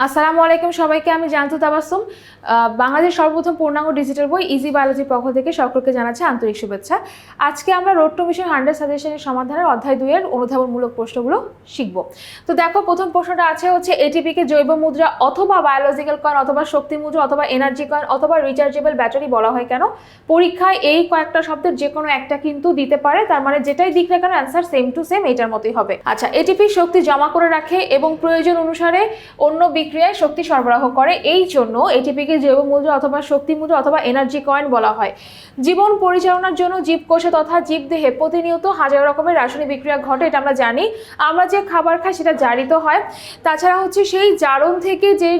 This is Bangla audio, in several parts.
আসসালামু আলাইকুম সবাইকে আমি জানতু তাবাসুম বাংলাদেশ সর্বপ্রথম পূর্ণাঙ্গ ডিজিটাল বই ইজি বায়োলজির পক্ষ থেকে সকলকে জানাচ্ছে আন্তরিক শুভেচ্ছা। আজকে আমরা রোড টু মিশন হান্ড্রেড সাজেশনের সমাধানের অধ্যায় দুইয়ের অনুধাবনমূলক প্রশ্নগুলো শিখব। তো দেখো, প্রথম প্রশ্নটা আছে হচ্ছে এটিপিকে জৈব মুদ্রা অথবা বায়োলজিক্যাল কয়েন অথবা শক্তি মুদ্রা অথবা এনার্জি কয়েন অথবা রিচার্জেবল ব্যাটারি বলা হয় কেন? পরীক্ষায় এই কয়েকটা শব্দের যে কোনো একটা কিন্তু দিতে পারে, তার মানে যেটাই দিক না কেন অ্যান্সার সেম টু সেম এটার মতোই হবে। আচ্ছা এটিপি শক্তি জমা করে রাখে এবং প্রয়োজন অনুসারে অন্য বিক্রিয়ায় শক্তি সরবরাহ করে, এই জন্য এটিপিকে জৈব মুদ্রা অথবা শক্তি মুদ্রা অথবা এনার্জি কয়েন বলা হয়। জীবন পরিচালনার জন্য জীবকোষে তথা জীবদেহে প্রতিনিয়ত হাজার রকমের রাসায়নিক বিক্রিয়া ঘটে, এটা আমরা জানি। আমরা যে খাবার খাই সেটা জারিত হয়। তাছাড়া হচ্ছে সেই জারণ থেকে যে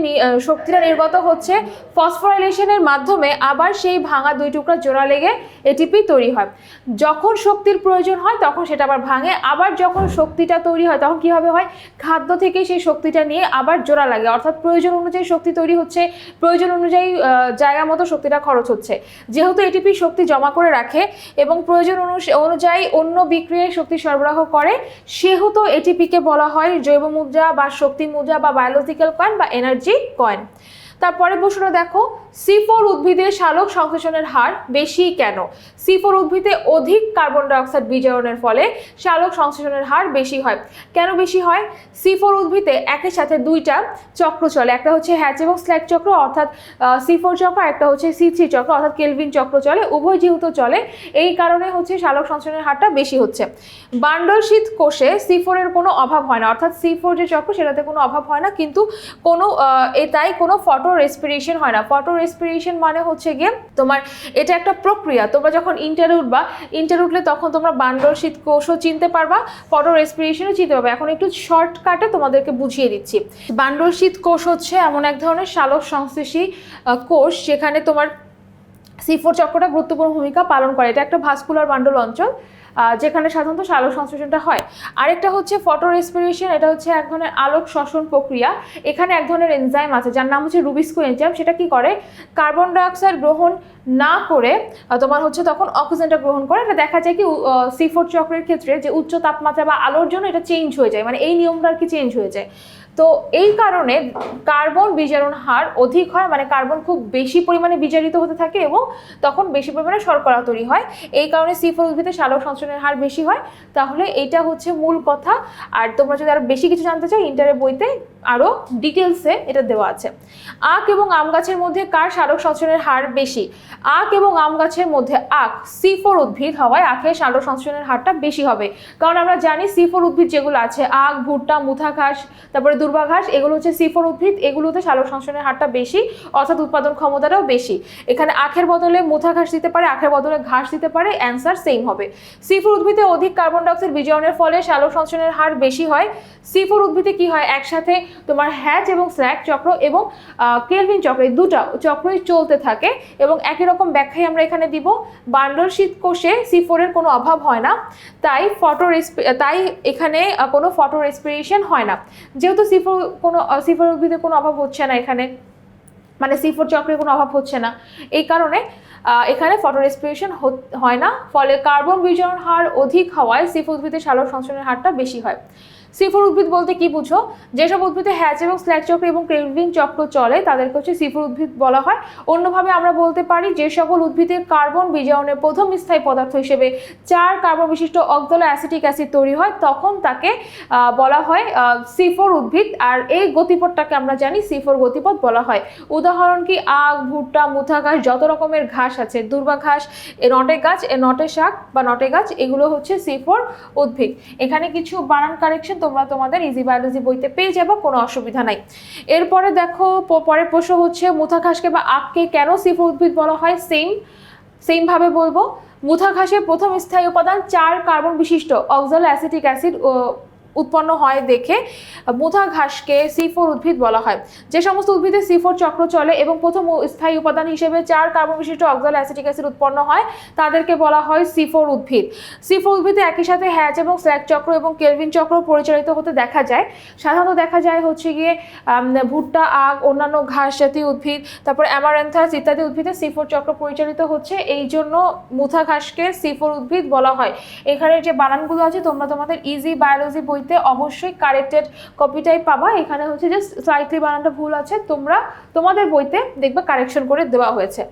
শক্তিটা নির্গত হচ্ছে, ফসফোরাইলেশনের মাধ্যমে আবার সেই ভাঙা দুই টুকরা জোড়া লেগে এটিপি তৈরি হয়। যখন শক্তির প্রয়োজন হয় তখন সেটা আবার ভাঙে। আবার যখন শক্তিটা তৈরি হয় তখন কীভাবে হয়? খাদ্য থেকে সেই শক্তিটা নিয়ে আবার জোড়া লাগে। অর্থাৎ প্রয়োজন অনুযায়ী শক্তি তৈরি হচ্ছে। প্রয়োজন অনুযায়ী জায়গা মতো শক্তিটা খরচ হচ্ছে। যেহেতু এটিপি শক্তি জমা করে রাখে এবং প্রয়োজন অনুযায়ী অন্য বিক্রিয়ায় শক্তি সরবরাহ করে, সেহেতু এটিপিকে বলা হয় জৈব মুদ্রা বা শক্তি মুদ্রা বা বায়োলজিক্যাল কয়েন বা এনার্জি কয়েন তারপরে প্রশ্নটা দেখো সিফোর উদ্ভিদের শালক সংশ্লেষণের হার বেশি কেন? সিফোর উদ্ভিদে অধিক কার্বন ডাইঅক্সাইড বিজারণের ফলে শালক সংশ্লেষণের হার বেশি হয়। কেন বেশি হয়? সিফোর উদ্ভিদে একই সাথে দুইটা চক্র চলে। একটা হচ্ছে হ্যাচ এবং স্ল্যাক চক্র অর্থাৎ সিফোর চক্র একটা হচ্ছে সি থ্রি চক্র অর্থাৎ কেলভিন চক্র চলে। উভয় যেহেতু চলে এই কারণে হচ্ছে শালক সংশ্লেষণের হারটা বেশি হচ্ছে। বান্ডল শীত কোষে সি সিফোরের কোনো অভাব হয় না। অর্থাৎ সিফোর যে চক্র সেটাতে কোনো অভাব হয় না। কিন্তু কোনো আহ, এ তাই কোনো ফটো রেসপিরেশন হয় না। ফটো রেসপিরেশন মানে হচ্ছে গিয়ে তোমার এটা একটা প্রক্রিয়া। তোমরা যখন ইন্টার উঠবা ইন্টার উঠলে তখন তোমরা বান্ডল শীত কোষও চিনতে পারবা ফটো রেসপিরেশনও চিনতে পারবা। এখন একটু শর্টকাটে তোমাদেরকে বুঝিয়ে দিচ্ছি। বান্ডল শীত কোষ হচ্ছে এমন এক ধরনের শালক সংশ্লেষী কোষ যেখানে তোমার সিফোর চক্রটা গুরুত্বপূর্ণ ভূমিকা পালন করে। এটা একটা ভাস্কুলার বান্ডল অঞ্চল। যেখানে সাধারণত আলোক সংশ্লেষণটা হয়। আরেকটা হচ্ছে ফটো রেসপিরেশন এটা হচ্ছে এক ধরনের আলোক শ্বসন প্রক্রিয়া। এখানে এক ধরনের এনজাইম আছে, যার নাম হচ্ছে রুবিস্কো এনজাইম। সেটা কি করে? কার্বন ডাইঅক্সাইড গ্রহণ না করে তোমার হচ্ছে তখন অক্সিজেনটা গ্রহণ করে। এটা দেখা যায় কি সিফোর চক্রের ক্ষেত্রে যে উচ্চ তাপমাত্রা বা আলোর জন্য এটা চেঞ্জ হয়ে যায়। মানে এই নিয়মটা আর কি চেঞ্জ হয়ে যায়। তো এই কারণে কার্বন বিজারণ হার অধিক হয় মানে কার্বন খুব বেশি পরিমাণে বিজারিত হতে থাকে এবং তখন বেশি পরিমাণে শর্করা তৈরি হয়। এই কারণে সিফল উদ্ভিদে সালোক সংশ্লেষণের হার বেশি হয়। তাহলে এটা হচ্ছে মূল কথা। আর তোমরা যদি আরও বেশি কিছু জানতে চাও, ইন্টারের বইতে আরও ডিটেলসে এটা দেওয়া আছে। আখ এবং আম গাছের মধ্যে কার সারক সংশ্লেষণের হার বেশি? আখ এবং আম গাছের মধ্যে আখ, সি ফোর উদ্ভিদ হওয়ায় আখের সারক সংশ্লেষণের হারটা বেশি হবে। কারণ আমরা জানি সি ফোর উদ্ভিদ যেগুলো আছে, আখ, ভুট্টা, মুথা ঘাস, তারপরে দুর্বা ঘাস, এগুলো হচ্ছে সিফোর উদ্ভিদ, এগুলোতে সালোক সংশ্লেষণের হারটা বেশি, অর্থাৎ উৎপাদন ক্ষমতাটাও বেশি। এখানে আখের বদলে মুথা ঘাস দিতে পারে, আখের বদলে ঘাস দিতে পারে, অ্যান্সার সেম হবে। সিফোর উদ্ভিদে অধিক কার্বন ডাইঅক্সাইড বিজারণের ফলে সালোক সংশ্লেষণের হার বেশি হয়। সিফোর উদ্ভিদে কি হয়? একসাথে তোমার হ্যাচ এবং স্ন্যাক চক্র এবং কেলভিন চক্র, এই দুটা চক্রই চলতে থাকে এবং একই রকম ব্যাখ্যাই আমরা এখানে দিব। বান্ডল শীত কোষে সি ফোরের কোনো অভাব হয় না। তাই ফটো তাই এখানে কোনো ফটো রেসপিরেশন হয় না। যেহেতু সিফোর কোনো সিফোর উদ্ভিদে কোনো অভাব হচ্ছে না এখানে। মানে সিফোর চক্রের কোনো অভাব হচ্ছে না। এই কারণে এখানে ফটো রেসপিরেশন হয় না। ফলে কার্বন বিজারণ হার অধিক হওয়ায় সিফ উদ্ভিদের সালোক সংশ্লেষণের হারটা বেশি হয়। সিফোর উদ্ভিদ বলতে কি বুঝো? যেসব উদ্ভিদে হ্যাচ এবং স্ল্যাক চক্র এবং ক্রেলভিন চক্র চলে, তাদেরকে হচ্ছে সিফোর উদ্ভিদ বলা হয়। অন্যভাবে আমরা বলতে পারি যে সকল উদ্ভিদের কার্বন বিজারণের প্রথম স্থায়ী পদার্থ হিসেবে চার কার্বন বিশিষ্ট অক্সল অ্যাসিটিক অ্যাসিড তৈরি হয়, তখন তাকে বলা হয় সিফোর উদ্ভিদ। আর এই গতিপথটাকে আমরা জানি সিফোর গতিপথ বলা হয়। উদাহরণ কি? আখ, ভুট্টা, মুথা ঘাস, যত রকমের ঘাস আছে, দুর্বা ঘাস নটে গাছ, এ নটে শাক বা নটে গাছ, এগুলো হচ্ছে সিফোর উদ্ভিদ। এখানে কিছু বানান কারেকশন তোমরা তোমাদের ইজি বায়োলজি বইতে পেয়ে যাব, কোনো অসুবিধা নাই। এরপরে দেখো পরের প্রশ্ন হচ্ছে মুথা ঘাসকে বা আখকে কেন সিফ উদ্ভিদ বলা হয়? সেম সেমভাবে বলব। মুথা ঘাসের প্রথম স্থায়ী উপাদান চার কার্বন বিশিষ্ট অক্সাল অ্যাসিটিক অ্যাসিড উৎপন্ন হয় দেখে মুথা ঘাসকে সিফোর উদ্ভিদ বলা হয়। যে সমস্ত উদ্ভিদে সিফোর চক্র চলে এবং প্রথম স্থায়ী উপাদান হিসেবে চার কার্বন বিশিষ্ট অক্সাল অ্যাসিটিক অ্যাসিড উৎপন্ন হয়, তাদেরকে বলা হয় সিফোর উদ্ভিদ। সি সিফোর উদ্ভিদে একই সাথে হ্যাচ এবং স্ল্যাক চক্র এবং কেলভিন চক্র পরিচালিত হতে দেখা যায়। সাধারণত দেখা যায় হচ্ছে গিয়ে ভুট্টা আগ অন্যান্য ঘাস জাতীয় উদ্ভিদ, তারপর অ্যামারেন্থাস ইত্যাদি উদ্ভিদে সিফোর চক্র পরিচালিত হচ্ছে। এই জন্য মুথা ঘাসকে সিফোর উদ্ভিদ বলা হয়। এখানে যে বানানগুলো আছে, তোমরা তোমাদের ইজি বায়োলজি বইতে বইতে অবশ্যই কারেক্টেড কপিটাই পাবা। এখানে হচ্ছে যে স্লাইটলি বানানটা ভুল আছে। তোমরা তোমাদের বইতে দেখবে কারেকশন করে দেওয়া হয়েছে।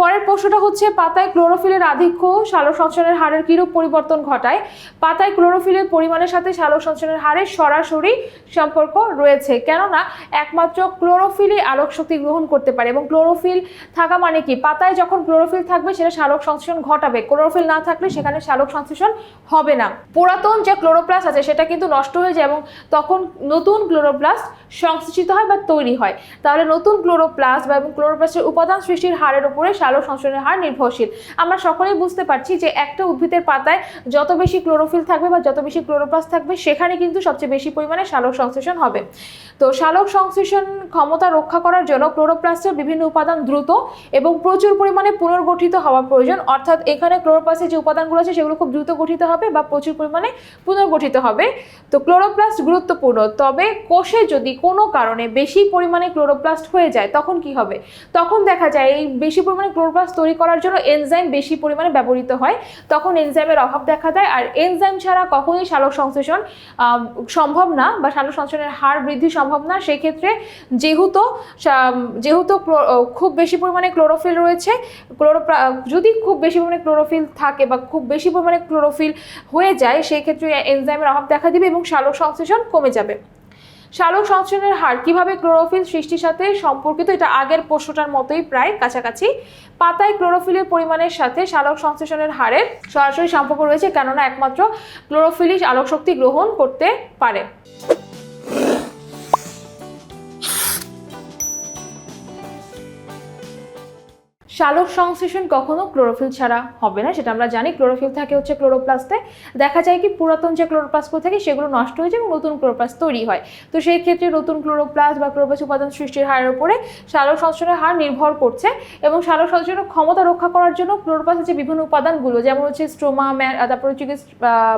পরের প্রশ্নটা হচ্ছে, পাতায় ক্লোরোফিলের আধিক্য সালোক সংশ্লেষণের হারের কিরূপ পরিবর্তন ঘটায়? পাতায় ক্লোরোফিলের পরিমাণের সাথে সালোক সংশ্লেষণের হারের সরাসরি সম্পর্ক রয়েছে। কেননা, একমাত্র ক্লোরোফিলই আলোক শক্তি গ্রহণ করতে পারে এবং ক্লোরোফিল থাকা মানে কি? পাতায় যখন ক্লোরোফিল থাকবে, সেটা সালোক সংশ্লেষণ ঘটাবে। ক্লোরোফিল না থাকলে সেখানে সালোক সংশ্লেষণ হবে না। পুরাতন যে ক্লোরোপ্লাস্ট আছে, সেটা কিন্তু নষ্ট হয়ে যায় এবং তখন নতুন ক্লোরোপ্লাস্ট সংশ্লেষিত হয় বা তৈরি হয়। তাহলে নতুন ক্লোরোপ্লাস্ট বা এবং ক্লোরোপ্লাস্টের উপাদান সৃষ্টির হারের উপরে সালোক সংশ্লেষণের হার নির্ভরশীল। আমরা সকলেই বুঝতে পারছি যে একটা উদ্ভিদের পাতায় যত বেশি ক্লোরোফিল থাকবে বা যত বেশি ক্লোরোপ্লাস্ট থাকবে, সেখানে কিন্তু সবচেয়ে বেশি পরিমাণে সালোক সংশ্লেষণ হবে। তো সালোক সংশ্লেষণ ক্ষমতা রক্ষা করার জন্য ক্লোরোপ্লাস্টের বিভিন্ন উপাদান দ্রুত এবং প্রচুর পরিমাণে পুনর্গঠিত হওয়া প্রয়োজন। অর্থাৎ এখানে ক্লোরোপ্লাস্টের যে উপাদানগুলো আছে, সেগুলো খুব দ্রুত গঠিত হবে বা প্রচুর পরিমাণে পুনর্গঠিত হবে। তো ক্লোরোপ্লাস্ট গুরুত্বপূর্ণ। তবে কোষে যদি কোনো কারণে বেশি পরিমাণে ক্লোরোপ্লাস্ট হয়ে যায়, তখন কি হবে? তখন দেখা যায় এই বেশি পরিমাণে ক্লোরোপ্লাস্ট তৈরি করার জন্য এনজাইম বেশি পরিমাণে ব্যবহৃত হয়। তখন এনজাইমের অভাব দেখা দেয় আর এনজাইম ছাড়া কখনোই সালোক সংশ্লেষণ সম্ভব না বা সালোক সংশ্লেষণের হার বৃদ্ধি সম্ভব না। সেক্ষেত্রে যেহেতু যেহেতু খুব বেশি পরিমাণে ক্লোরোফিল রয়েছে ক্লোরোপ্লা যদি খুব বেশি পরিমাণে ক্লোরোফিল থাকে বা খুব বেশি পরিমাণে ক্লোরোফিল হয়ে যায় সেই ক্ষেত্রে এনজাইমের অভাব দেখা দিবে এবং সালোক সংশ্লেষণ কমে যাবে। সালোক সংশ্লেষণের হার কীভাবে ক্লোরোফিল সৃষ্টির সাথে সম্পর্কিত? এটা আগের প্রশ্নটার মতোই প্রায় কাছাকাছি। পাতায় ক্লোরোফিলের পরিমাণের সাথে সালোক সংশ্লেষণের হারের সরাসরি সম্পর্ক রয়েছে, কেননা একমাত্র ক্লোরোফিলই আলোক শক্তি গ্রহণ করতে পারে। সালোক সংশ্লেষণ কখনো ক্লোরোফিল ছাড়া হবে না, সেটা আমরা জানি। ক্লোরোফিল থাকে হচ্ছে ক্লোরোপ্লাস্টে দেখা যায় কি, পুরাতন যে ক্লোরোপ্লাস্টগুলো থাকে, সেগুলো নষ্ট হয়ে যায় এবং নতুন ক্লোরোপ্লাস্ট তৈরি হয়। তো সেই ক্ষেত্রে নতুন ক্লোরোপ্লাস্ট বা ক্লোরোপ্লাস্ট উপাদান সৃষ্টির হারের উপরে সালোক সংশ্লেষণের হার নির্ভর করছে এবং সালোক সংশ্লেষণের ক্ষমতা রক্ষা করার জন্য ক্লোরোপ্লাস্টের যে বিভিন্ন উপাদানগুলো, যেমন হচ্ছে স্ট্রোমা তারপরে হচ্ছে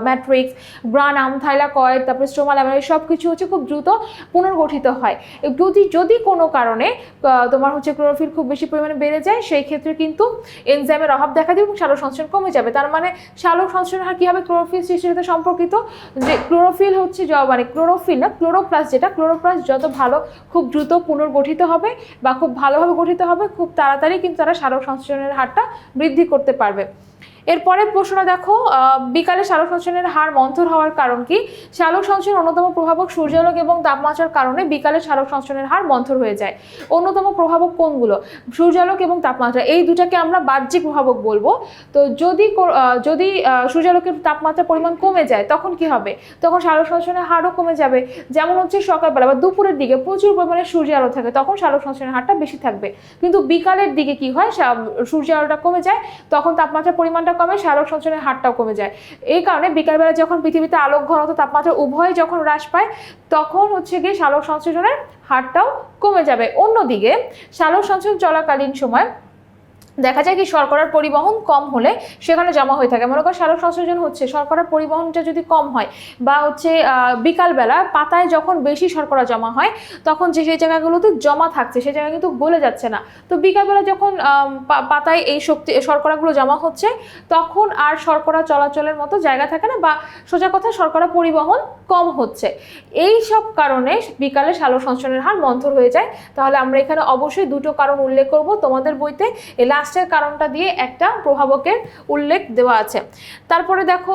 ম্যাট্রিক্স গ্রানাম থাইলাকয়েড তারপরে স্ট্রোমা ল্যামিনার সব কিছু হচ্ছে খুব দ্রুত পুনর্গঠিত হয়। যদি যদি কোনো কারণে তোমার হচ্ছে ক্লোরোফিল খুব বেশি পরিমাণে বেড়ে যায়, সেই ক্ষেত্রে কিন্তু এনজাইমের অভাব দেখা দেবে এবং সালোক সংশ্লেষণ কমে যাবে। তার মানে সালোক সংশ্লেষণ হার কীভাবে ক্লোরোফিল সৃষ্টির সাথে সম্পর্কিত? যে ক্লোরোফিল হচ্ছে মানে ক্লোরোফিল না ক্লোরোপ্লাস যেটা ক্লোরোপ্লাস যত ভালো, খুব দ্রুত পুনর্গঠিত হবে বা খুব ভালোভাবে গঠিত হবে, খুব তাড়াতাড়ি কিন্তু তারা সালোক সংশ্লেষণের হারটা বৃদ্ধি করতে পারবে। এরপরের প্রশ্ন দেখো বিকালে সালোক সংশ্লেষণের হার মন্থর হওয়ার কারণ কি? সালোক সংশ্লেষণ অন্যতম প্রভাবক সূর্যালোক এবং তাপমাত্রার কারণে বিকালে সালোক সংশ্লেষণের হার মন্থর হয়ে যায়। অন্যতম প্রভাবক কোনগুলো? সূর্যালোক এবং তাপমাত্রা। এই দুটাকে আমরা বাহ্যিক প্রভাবক বলব। তো যদি যদি সূর্যালোকের তাপমাত্রার পরিমাণ কমে যায়, তখন কি হবে? তখন সালোক সংশ্লেষণের হারও কমে যাবে। যেমন হচ্ছে সকালবেলা বা দুপুরের দিকে প্রচুর পরিমাণে সূর্য আলো থাকে, তখন সালোক সংশ্লেষণের হারটা বেশি থাকবে। কিন্তু বিকালের দিকে কি হয়? সূর্য আলোটা কমে যায়, তখন তাপমাত্রার পরিমাণটা কমে সালোক সংশ্লেষণের হারটাও কমে যায়। এই কারণে বিকালবেলা যখন পৃথিবীতে আলোক ঘনত্ব, তাপমাত্রা উভয় যখন হ্রাস পায়, তখন হচ্ছে গিয়ে সালোক সংশ্লেষণের হারটাও কমে যাবে। অন্যদিকে সালোক সংশ্লেষণ চলাকালীন সময় দেখা যায় কি শর্করার পরিবহন কম হলে সেখানে জমা হয়ে থাকে। মনে করো সালোক সংশ্লেষণ হচ্ছে, শর্করার পরিবহনটা যদি কম হয় বা হচ্ছে বিকালবেলা পাতায় যখন বেশি শর্করা জমা হয়, তখন যে সেই জায়গাগুলোতে জমা থাকছে, সেই জায়গা কিন্তু গলে যাচ্ছে না। তো বিকালবেলা যখন পাতায় এই শক্তি শর্করাগুলো জমা হচ্ছে, তখন আর শর্করা চলাচলের মতো জায়গা থাকে না বা সোজা কথা শর্করা পরিবহন কম হচ্ছে। এই সব কারণে বিকালে সালোক সংশ্লেষণের হার মন্থর হয়ে যায়। তাহলে আমরা এখানে অবশ্যই দুটো কারণ উল্লেখ করব। তোমাদের বইতে এই লাস্টের কারণটা দিয়ে একটা প্রভাবকের উল্লেখ দেওয়া আছে। তারপরে দেখো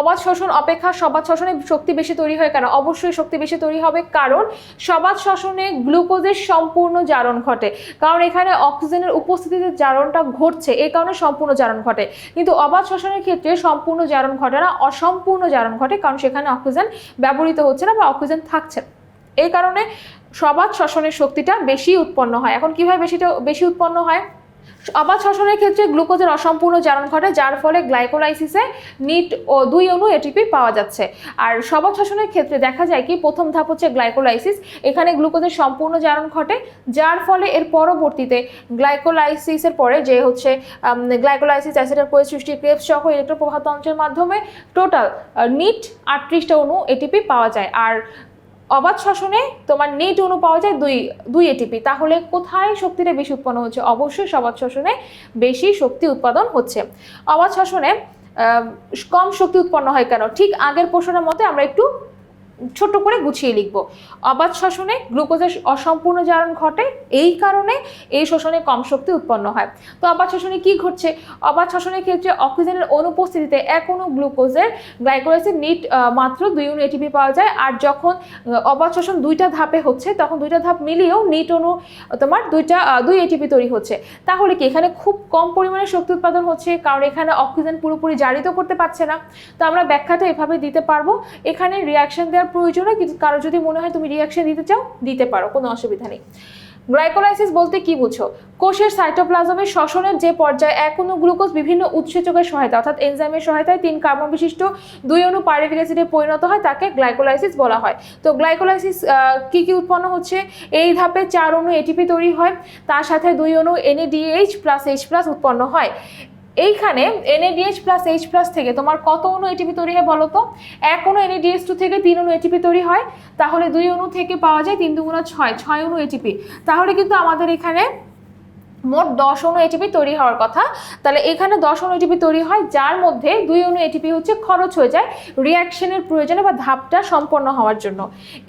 অবাধ শোষণ অপেক্ষা সবাদ শোষণে শক্তি বেশি তৈরি হয় কেন? অবশ্যই শক্তি বেশি তৈরি হবে কারণ সবাদ শোষণে গ্লুকোজের সম্পূর্ণ জারণ ঘটে। কারণ এখানে অক্সিজেনের উপস্থিতিতে জারণটা ঘটছে এই কারণে সম্পূর্ণ জারণ ঘটে। কিন্তু অবাধ শোষণের ক্ষেত্রে সম্পূর্ণ জারণ ঘটে না, অসম্পূর্ণ জারণ ঘটে, কারণ সেখানে অক্সিজেন ব্যবহৃত হচ্ছে না বা অক্সিজেন থাকছে এই কারণে সবাদ শ্বসনের শক্তিটা বেশি উৎপন্ন হয়। এখন কীভাবে বেশিটা, বেশি উৎপন্ন হয়? অবাধ শ্বসনের ক্ষেত্রে গ্লুকোজের অসম্পূর্ণ জারণ ঘটে, যার ফলে গ্লাইকোলাইসিসে নিট ও দুই অণু এটিপি পাওয়া যাচ্ছে। আর সবাদ শ্বসনের ক্ষেত্রে দেখা যায় কি, প্রথম ধাপ হচ্ছে গ্লাইকোলাইসিস। এখানে গ্লুকোজের সম্পূর্ণ জারণ ঘটে, যার ফলে এর পরবর্তীতে গ্লাইকোলাইসিসের পরে যে হচ্ছে গ্লাইকোলাইসিস, অ্যাসিডের পরে সৃষ্টি, ক্রেপস সহ ইলেকট্রোপ্রভাতন্ত্রের মাধ্যমে টোটাল নিট আটত্রিশটা অণু এটিপি পাওয়া যায়। আর অবাধ শাসনে তোমার নেট অনু পাওয়া যায় দুই দুই এটিপি তাহলে কোথায় শক্তিটা বেশি উৎপন্ন হচ্ছে? অবশ্যই অবাধ শাসনে বেশি শক্তি উৎপাদন হচ্ছে। অবাধ শাসনে কম শক্তি উৎপন্ন হয় কেন? ঠিক আগের প্রশ্নের মতে আমরা একটু ছোট করে গুছিয়ে লিখব। অবাধ শ্বসনে গ্লুকোজের অসম্পূর্ণ জারণ ঘটে, এই কারণে এই শোষণে কম শক্তি উৎপন্ন হয়। তো অবাধ শ্বসনে কি ঘটছে? অবাধ শ্বসনের ক্ষেত্রে অক্সিজেনের অনুপস্থিতিতে এক অণু গ্লুকোজের গ্লাইকোলাইসিস নিট মাত্র দুই অণু এটিপি পাওয়া যায়। আর যখন অবাধ শ্বসন দুইটা ধাপে হচ্ছে, তখন দুইটা ধাপ মিলিয়েও নিট অনু, তোমার দুইটা দুই এটিপি তৈরি হচ্ছে। তাহলে কি এখানে খুব কম পরিমাণে শক্তি উৎপাদন হচ্ছে? কারণ এখানে অক্সিজেন পুরোপুরি জারিত করতে পারছে না। তো আমরা ব্যাখ্যাটা এভাবে দিতে পারব। এখানে রিয়াকশন দেওয়ার প্রয়োজন হয় কিন্তু কারও যদি মনে হয় তুমি রিয়াকশন দিতে চাও, দিতে পারো, কোনো অসুবিধা নেই। গ্লাইকোলাইসিস বলতে কি বুঝো? কোষের সাইটোপ্লাজমের শ্বসনের যে পর্যায়ে এক অণু গ্লুকোজ বিভিন্ন উৎসেচকের সহায়তা অর্থাৎ এনজাইমের সহায়তায় তিন কার্বন বিশিষ্ট দুই অণু পাইরুভিক অ্যাসিডে পরিণত হয়, তাকে গ্লাইকোলাইসিস বলা হয়। তো গ্লাইকোলাইসিস কি কি উৎপন্ন হচ্ছে? এই ধাপে চার অণু এটিপি তৈরি হয়, তার সাথে দুই অণু এনএডিএইচ প্লাস এইচ প্লাস উৎপন্ন হয়। এইখানে এনএডিএইচ প্লাস এইচ প্লাস থেকে তোমার কত অনু এটিপি তৈরি হয় বলো তো? এক অণু এনএডিএস টু থেকে তিন অণু এটিপি তৈরি হয়। তাহলে দুই অণু থেকে পাওয়া যায় তিন দুগুণা ছয় ছয় অণু এটিপি তাহলে কিন্তু আমাদের এখানে মোট দশ অনু এটিপি তৈরি হওয়ার কথা। তাহলে এখানে দশ অনু এটিপি তৈরি হয়, যার মধ্যে দুই অণু এটিপি হচ্ছে খরচ হয়ে যায় রিয়াকশনের প্রয়োজনে বা ধাপটা সম্পন্ন হওয়ার জন্য।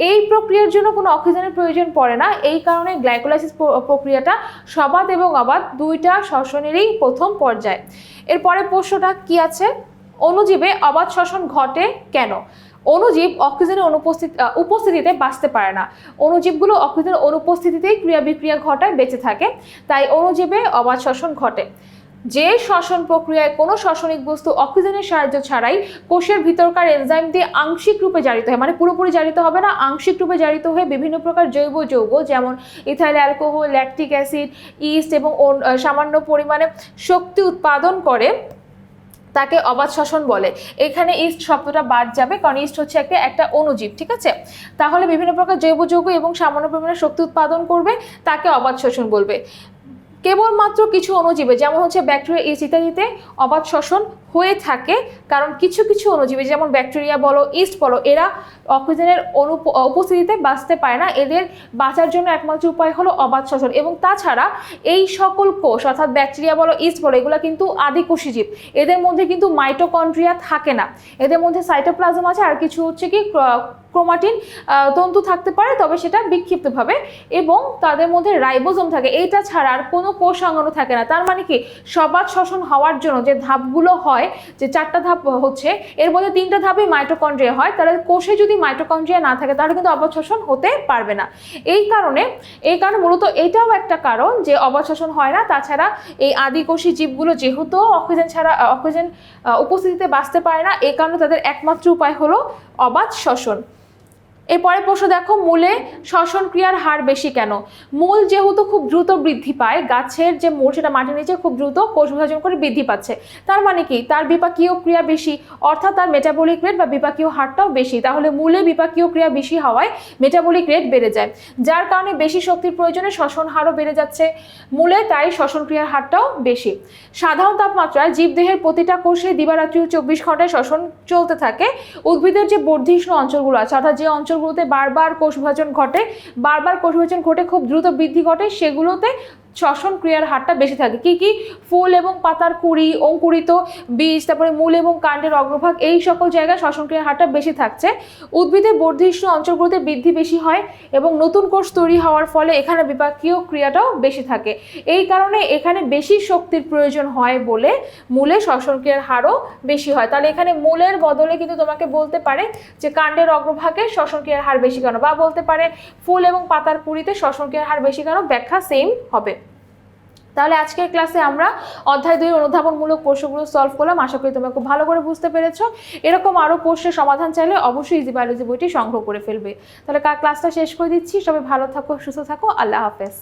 এই প্রক্রিয়ার জন্য কোনো অক্সিজেনের প্রয়োজন পড়ে না। এই কারণে গ্লাইকোলাইসিস প্রক্রিয়াটা সবাদ এবং অবাধ দুইটা শ্বসনেরই প্রথম পর্যায়। এরপরে প্রশ্নটা কি আছে? অণুজীবে অবাধ শ্বসন ঘটে কেন? অণুজীব অক্সিজেনের অনুপস্থিত উপস্থিতিতে বাঁচতে পারে না। অণুজীবগুলো অক্সিজেনের অনুপস্থিতিতেই ক্রিয়া বিক্রিয়া ঘটায়, বেঁচে থাকে। তাই অণুজীবে অবাধ শ্বসন ঘটে। যে শ্বসন প্রক্রিয়ায় কোনো শ্বসনিক বস্তু অক্সিজেনের সাহায্য ছাড়াই কোষের ভিতরকার এনজাইম দিয়ে আংশিক রূপে জারিত হয় মানে পুরোপুরি জারিত হবে না, আংশিক রূপে জারিত হয়ে বিভিন্ন প্রকার জৈব যৌগ, যেমন ethyl, alcohol, lactic acid, yeast এবং সামান্য পরিমাণে শক্তি উৎপাদন করে। তাকে অবাধ শ্বসন বলে। এখানে ইস্ট শব্দটা বাদ যাবে, কারণ ইস্ট হচ্ছে একটা একটা অণুজীব, ঠিক আছে? তাহলে বিভিন্ন প্রকার জৈব যৌগ এবং সামান্য পরিমাণে শক্তি উৎপাদন করবে, তাকে অবাধ শ্বসন বলবে। কেবলমাত্র কিছু অণুজীবে, যেমন হচ্ছে ব্যাকটেরিয়া ইস্ট ইত্যাদিতে অবাধ শ্বসন হয়ে থাকে। কারণ কিছু কিছু অণুজীবী, যেমন ব্যাকটেরিয়া বলো ইস্ট বলো, এরা অক্সিজেনের অনু, উপস্থিতিতে বাঁচতে পারে না। এদের বাঁচার জন্য একমাত্র উপায় হলো অবাধ শ্বসন এবং তাছাড়া এই সকল কোষ, অর্থাৎ ব্যাকটেরিয়া বলো ইস্ট বলো, এগুলো কিন্তু আদিকোষী জীব এদের মধ্যে কিন্তু মাইটোকন্ড্রিয়া থাকে না। এদের মধ্যে সাইটোপ্লাজম আছে, আর কিছু হচ্ছে কি ক্রোমাটিন তন্তু থাকতে পারে, তবে সেটা বিক্ষিপ্তভাবে এবং তাদের মধ্যে রাইবোজোম থাকে। এইটা ছাড়া আর কোনো কোষ অঙ্গাণু থাকে না। তার মানে কি? সবাদ শ্বসন হওয়ার জন্য যে ধাপগুলো হয়, যে চারটা ধাপ হচ্ছে, এর মধ্যে তিনটা ধাপই মাইটোকন্ড্রিয়া হয়। তাহলে কোষে যদি মাইটোকন্ড্রিয়া না থাকে, তাহলে কিন্তু অবাধ শ্বসন হতে পারবে না। এই কারণে এই কারণে মূলত এটাও একটা কারণ যে অবাধ শ্বসন হয় না। তাছাড়া এই আদিকোষী জীবগুলো যেহেতু অক্সিজেন ছাড়া অক্সিজেন উপস্থিতিতে বাঁচতে পারে না এই কারণে তাদের একমাত্র উপায় হলো অবাধ শ্বসন। এরপরে প্রশ্ন দেখো, মূলে শ্বসন ক্রিয়ার হার বেশি কেন? মূল যেহেতু খুব দ্রুত বৃদ্ধি পায়, গাছের যে মূল সেটা মাটির নিচে খুব দ্রুত কোষ বিভাজন করে বৃদ্ধি পাচ্ছে। তার মানে কি? তার বিপাকীয় ক্রিয়া বেশি, অর্থাৎ তার মেটাবলিক রেট বা বিপাকীয় হারটাও বেশি। তাহলে মূলে বিপাকীয় ক্রিয়া বেশি হওয়ায় মেটাবলিক রেট বেড়ে যায়। যার কারণে বেশি শক্তির প্রয়োজনে শ্বসন হারও বেড়ে যাচ্ছে। মূলে তাই শ্বসন ক্রিয়ার হারটাও বেশি। সাধারণ তাপমাত্রায় জীবদেহের প্রতিটা কোষে দিবারাত্রি চব্বিশ ঘন্টায় শ্বসন চলতে থাকে। উদ্ভিদের যে বর্ধিষ্ণু অঞ্চলগুলো আছে, অর্থাৎ যে অঞ্চলগুলোতে বারবার কোষ ঘটে বারবার কোষ ঘটে খুব দ্রুত বৃদ্ধি ঘটে সেগুলোতে শ্বসন ক্রিয়ার হারটা বেশি থাকে। কি কি? ফুল এবং পাতার কুড়ি, অঙ্কুরিত বীজ, তারপরে মূল এবং কাণ্ডের অগ্রভাগ, এই সকল জায়গায় শ্বসন ক্রিয়ার হারটা বেশি থাকছে। উদ্ভিদের বর্ধিষ্ণু অঞ্চলগুলোতে বৃদ্ধি বেশি হয় এবং নতুন কোষ তৈরি হওয়ার ফলে এখানে বিপাকীয় ক্রিয়াটাও বেশি থাকে। এই কারণে এখানে বেশি শক্তির প্রয়োজন হয় বলে মূলে শ্বসন ক্রিয়ার হারও বেশি হয়। তাহলে এখানে মূলের বদলে কিন্তু তোমাকে বলতে পারে যে কাণ্ডের অগ্রভাগে শ্বসন ক্রিয়ার হার বেশি কেন? বা বলতে পারে ফুল এবং পাতার কুড়িতে শ্বসন ক্রিয়ার হার বেশি কেন? ব্যাখ্যা সেম হবে। তাহলে আজকের ক্লাসে আমরা অধ্যায় দুই অনুধাবনমূলক প্রশ্নগুলো সলভ করলাম। আশা করি তোমরা খুব ভালো করে বুঝতে পেরেছ। এরকম আরও প্রশ্নের সমাধান চাইলে অবশ্যই ইজি বায়োলজি বইটি সংগ্রহ করে ফেলবে। তাহলে ক্লাসটা শেষ করে দিচ্ছি। সবাই ভালো থাকো, সুস্থ থাকো। আল্লাহ হাফেজ।